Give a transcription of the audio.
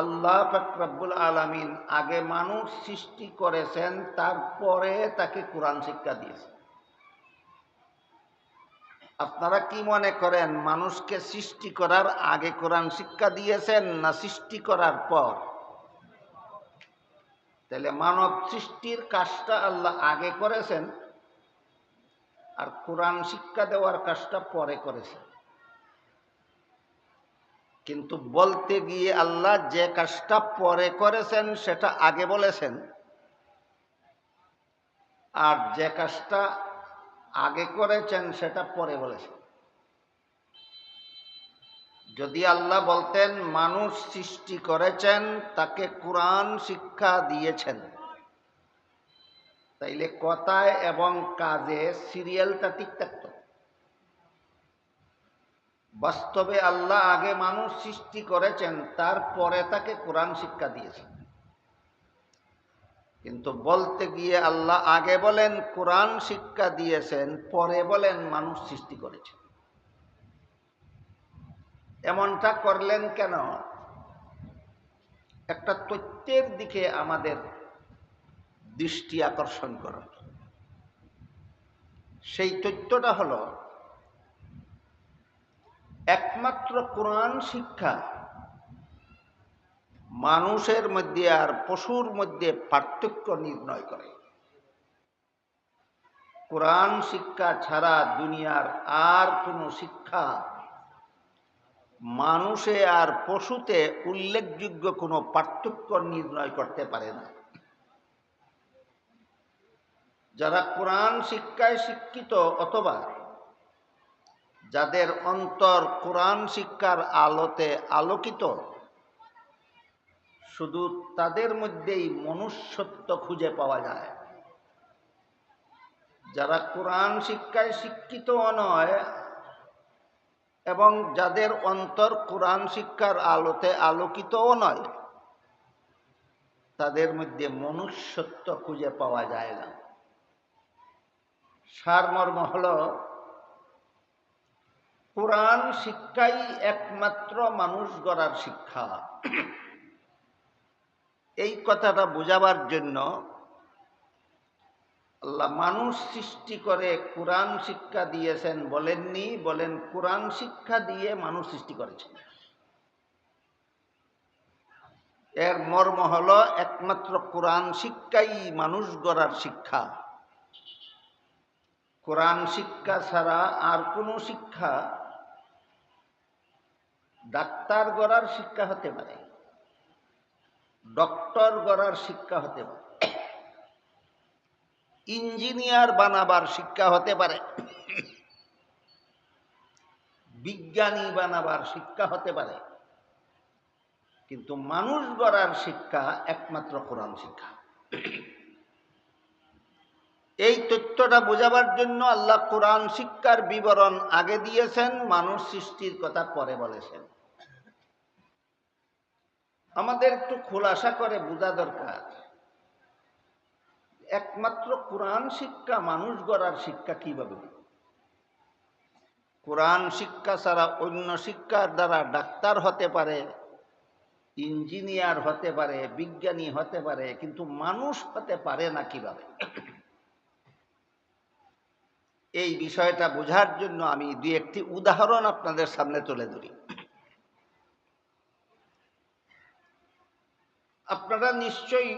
আল্লাহ ফাকরাবুল আলমিন আগে মানুষ সৃষ্টি করেছেন, তারপরে তাকে কোরআন শিক্ষা দিয়েছেন আপনারা কি মনে করেন, মানুষকে সৃষ্টি করার আগে কোরআন শিক্ষা দিয়েছেন না সৃষ্টি করার পর? তাহলে মানব সৃষ্টির কাজটা আল্লাহ আগে করেছেন, আর কোরআন শিক্ষা দেওয়ার কাজটা পরে করেছেন। কিন্তু বলতে গিয়ে আল্লাহ যে কাজটা পরে করেছেন, সেটা আগে বলেছেন। আর যে কাজটা আগে করেছেন, সেটা পরে বলেছেন। যদি আল্লাহ বলতেন, মানুষ সৃষ্টি করেছেন, তাকে কোরআন শিক্ষা দিয়েছেন। তাইলে কথায় এবং কাজে সিরিয়ালটা ঠিক থাকত বাস্তবে আল্লাহ আগে মানুষ সৃষ্টি করেছেন, তারপরে তাকে কোরআন শিক্ষা দিয়েছেন। কিন্তু বলতে গিয়ে আল্লাহ আগে বলেন, কোরআন শিক্ষা দিয়েছেন, পরে বলেন মানুষ সৃষ্টি করেছেন এমনটা করলেন কেন? একটা তথ্যের দিকে আমাদের দৃষ্টি আকর্ষণ করার। সেই তথ্যটা হলো একমাত্র কোরআন শিক্ষা। মানুষের মধ্যে আর পশুর মধ্যে পার্থক্য নির্ণয় করে। কোরআন শিক্ষা ছাড়া দুনিয়ার আর কোনো শিক্ষা। মানুষে আর পশুতে উল্লেখযোগ্য কোনো পার্থক্য নির্ণয় করতে পারে না। যারা কোরআন শিক্ষায় শিক্ষিত অথবা যাদের অন্তর কোরআন শিক্ষার আলোতে আলোকিত, শুধু তাদের মধ্যেই মনুষ্যত্ব খুঁজে পাওয়া যায়। যারা কোরআন শিক্ষায় শিক্ষিত নয় এবং যাদের অন্তর কোরআন শিক্ষার আলোতে আলোকিতও নয়, তাদের মধ্যে মনুষ্যত্ব খুঁজে পাওয়া যায় না। সারমর্ম হল কোরআন শিক্ষাই একমাত্র মানুষ গড়ার শিক্ষা। এই কথাটা বোঝাবার জন্য আল্লাহ মানুষ সৃষ্টি করে কোরআন শিক্ষা দিয়েছেন বলেননি, বলেন কোরআন শিক্ষা দিয়ে মানুষ সৃষ্টি করেছেন এর মর্ম হল একমাত্র কোরআন শিক্ষাই মানুষ গড়ার শিক্ষা। কোরআন শিক্ষা ছাড়া আর কোনো শিক্ষা ডাক্তার গড়ার শিক্ষা হতে পারে, ডক্টর গড়ার শিক্ষা হতে পারে, ইঞ্জিনিয়ার বানাবার শিক্ষা হতে পারে, বিজ্ঞানী বানাবার শিক্ষা হতে পারে, কিন্তু মানুষ গড়ার শিক্ষা একমাত্র কোরআন শিক্ষা। এই তথ্যটা বোঝাবার জন্য আল্লাহ কোরআন শিক্ষার বিবরণ আগে দিয়েছেন, মানুষ সৃষ্টির কথা পরে বলেছেন। আমাদের একটু খোলাসা করে বোঝা দরকার। একমাত্র কোরআন শিক্ষা, মানুষ গড়ার শিক্ষা কীভাবে? কোরআন শিক্ষা ছাড়া অন্য শিক্ষার দ্বারা ডাক্তার হতে পারে, ইঞ্জিনিয়ার হতে পারে, বিজ্ঞানী হতে পারে, কিন্তু মানুষ হতে পারে না কীভাবে? এই বিষয়টা বোঝার জন্য আমি দুই একটি উদাহরণ আপনাদের সামনে তুলে ধরি। আপনারা নিশ্চয়ই